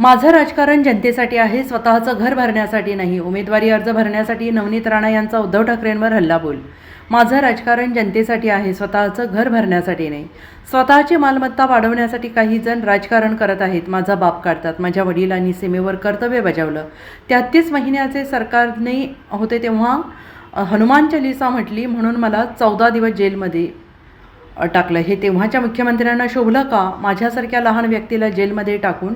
माझं राजकारण जनतेसाठी आहे स्वतःचं घर भरण्यासाठी नाही उमेदवारी अर्ज भरण्यासाठी नवनीत राणा यांचा उद्धव ठाकरेंवर हल्लाबोल. माझं राजकारण जनतेसाठी आहे स्वतःचं घर भरण्यासाठी नाही. स्वतःची मालमत्ता वाढवण्यासाठी काही जण राजकारण करत आहेत माझा बाप काढतात माझ्या वडिलांनी सीमेवर कर्तव्य बजावलं. तेहत्तीस महिन्याचे सरकारने होते तेव्हा हनुमान चालिसा म्हटली म्हणून मला चौदा दिवस जेलमध्ये टाकलं. हे तेव्हाच्या मुख्यमंत्र्यांना शोभलं का? माझ्यासारख्या लहान व्यक्तीला जेलमध्ये टाकून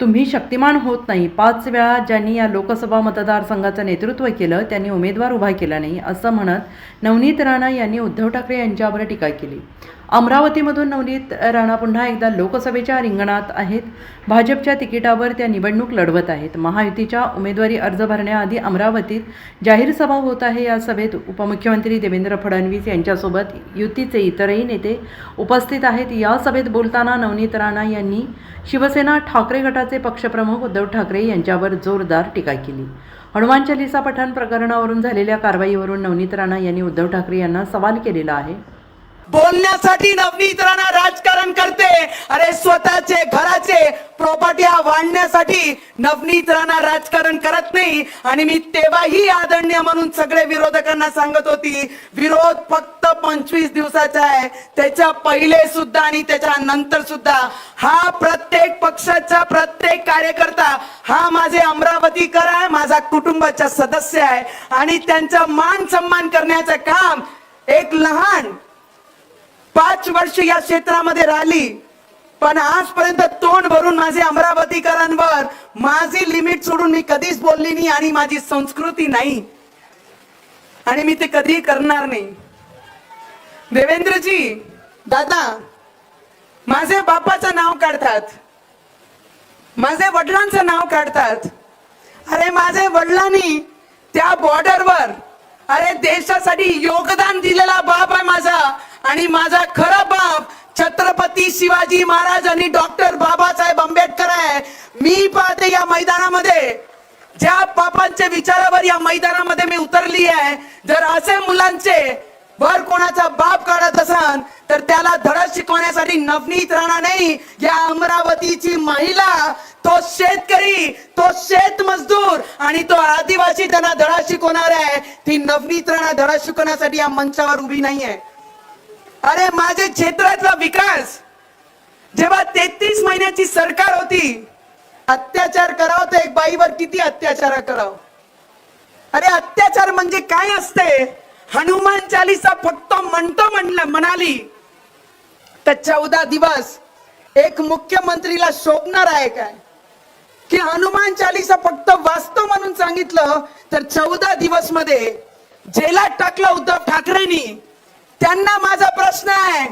तुम्ही शक्तिमान होत नाही. पाच वेळा ज्यांनी या लोकसभा मतदारसंघाचं नेतृत्व केलं त्यांनी उमेदवार उभा केला नाही असं म्हणत नवनीत राणा यांनी उद्धव ठाकरे यांच्यावर टीका केली. अमरावतीमधून नवनीत राणा पुन्हा एकदा लोकसभेच्या रिंगणात आहेत. भाजपच्या तिकिटावर त्या निवडणूक लढवत आहेत. महायुतीच्या उमेदवारी अर्ज भरण्याआधी अमरावतीत जाहीर सभा होत आहे. या सभेत उपमुख्यमंत्री देवेंद्र फडणवीस यांच्यासोबत युतीचे इतरही नेते उपस्थित आहेत. या सभेत बोलताना नवनीत राणा यांनी शिवसेना ठाकरे गटाचे पक्षप्रमुख उद्धव ठाकरे यांच्यावर जोरदार टीका केली. हनुमान चालिसा पठाण प्रकरणावरून झालेल्या कारवाईवरून नवनीत राणा यांनी उद्धव ठाकरे यांना सवाल केलेला आहे. बोलण्यासाठी नवनीत राणा राजकारण करते. अरे स्वतःचे घराचे प्रॉपर्ट्या वाढण्यासाठी नवनीत राणा राजकारण करत नाही. आणि मी तेव्हाही आदरणीय म्हणून सगळे विरोधकांना सांगत होती विरोध फक्त पंचवीस दिवसाचा आहे. त्याच्या पहिले सुद्धा आणि त्याच्या नंतर सुद्धा हा प्रत्येक पक्षाचा प्रत्येक कार्यकर्ता हा माझे अमरावतीकर आहे माझा कुटुंबाचा सदस्य आहे. आणि त्यांचा मान सन्मान करण्याचं काम एक लहान पाच वर्ष या क्षेत्रामध्ये राहिली. पण आजपर्यंत तोंड भरून माझे अमरावतीकरांवर माझी लिमिट सोडून मी कधीच बोलली नाही आणि माझी संस्कृती नाही. आणि मी ते कधीही करणार नाही. देवेंद्रजी दादा माझे बापाचं नाव काढतात. माझे वडिलांचं नाव काढतात. अरे माझे वडिलांनी त्या बॉर्डरवर अरे देशासाठी योगदान दिलेला बाप आहे माझा. आणि माझा खरा बाप छत्रपती शिवाजी महाराज आणि डॉक्टर बाबासाहेब आंबेडकर आहे. मी पाहते या मैदानामध्ये. ज्या बापांच्या विचारावर या मैदानामध्ये मी उतरली आहे. जर असे मुलांचे वर कोणाचा बाप काढत असाल तर त्याला धडा शिकवण्यासाठी नवनीत राणा नाही. या अमरावतीची महिला तो शेतकरी तो शेत मजदूर आणि तो आदिवासी त्यांना धडा शिकवणार आहे. ती नवनीत राणा धडा शिकवण्यासाठी या मंचावर उभी नाही आहे अरे माझे क्षेत्रातला विकास. जेव्हा तेहतीस महिन्याची सरकार होती अत्याचार करावं तर एक बाईवर किती अत्याचार करावं? अरे अत्याचार म्हणजे काय असते? हनुमान चालीसा फक्त म्हणतो म्हणलं म्हणाली. तर चौदा दिवस एक मुख्यमंत्रीला शोभणार आहे काय? की हनुमान चालीसा फक्त वाचतो म्हणून सांगितलं तर चौदा दिवसमध्ये जेलात टाकलं उद्धव ठाकरेंनी. त्यांना माझा प्रश्न आहे.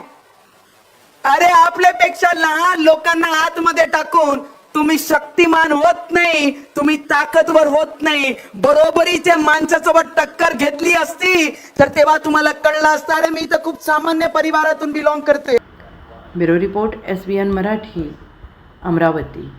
अरे आपल्यापेक्षा लहान लोकांना आतमध्ये टाकून तुम्ही शक्तिमान होत नाही तुम्ही ताकदवर होत नाही. बरोबरीच्या माणसासोबत टक्कर घेतली असती तर तेव्हा तुम्हाला कळलं असतं. अरे मी तर खूप सामान्य परिवारातून बिलॉंग करते bureau report S B N Marathi Amravati.